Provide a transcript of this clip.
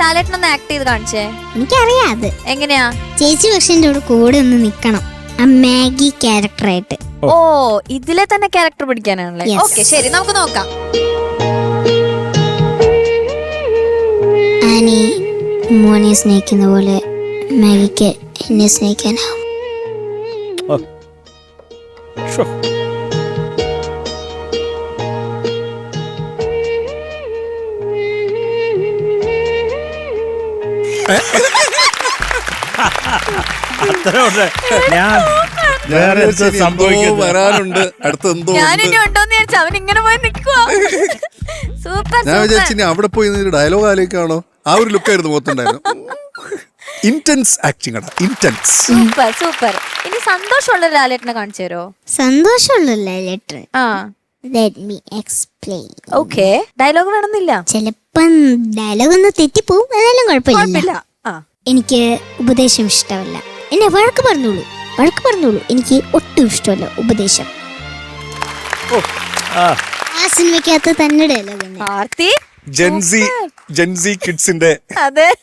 ലാലേട്ടൻ ഒന്ന് ആക്ട് ചെയ്ത് കാണിച്ചേ. എനിക്കറിയാം അത്. എങ്ങനെയാ? ചേച്ചി പക്ഷെ എന്റെ കൂടെ കൂടെ ഒന്ന് നിക്കണം. ആ മാഗി ക്യാരക്ടറായിട്ട് ഓ ഇതിലെ തന്നെ ക്യാരക്ടർ പിടിക്കാനാണല്ലേ? Yes. ഓക്കെ ശരി നമുക്ക് നോക്കാം. ആനി മോനെ സ്നേഹിക്കുന്ന പോലെ മാഗിക്ക് എന്നെ സ്നേഹിക്കാനാവും. ഷോ. അത്രയുണ്ട് ഞാൻ വേറെ എന്തോ വരാനുണ്ട്. അടുത്ത് എന്തോ ഉണ്ട്. ഞാനിനി ഉണ്ടോന്ന് വിചാരിച്ചു. അവൻ ഇങ്ങനെ പോയി സൂപ്പർ ഞാൻ വിചാരിച്ചു ഇനി അവിടെ പോയി ഡയലോഗ് ആലോചിക്കാണോ? ആ ഒരു ലുക്കായിരുന്നു ആയിരുന്നു ഇന്റൻസ് ആക്ടിങ് ആണ്. Intense super super. ഇനി സന്തോഷമുള്ള ലാലേട്ടനെ കാണിച്ചു തരോ സന്തോഷമുള്ള ലെറ്റർ ആ. Let me explain okay dialogue വേണമെന്നില്ല. ചിലപ്പം ഡയലോഗ് ഒന്ന് തെറ്റിപ്പോവും. അതെല്ലാം കുഴപ്പമില്ല. എനിക്ക് ഉപദേശം ഇഷ്ടമല്ല. എന്നെ വഴക്ക് പറഞ്ഞോളൂ. വഴക്ക് പറഞ്ഞോളൂ. എനിക്ക് ഒട്ടും ഇഷ്ടമല്ല ഉപദേശം. ആ. സിനിമയ്ക്കകത്ത് തന്നെ ഡയലോഗ് ജെൻസി ജെൻസി കിഡ്സിന്റെ അതെ.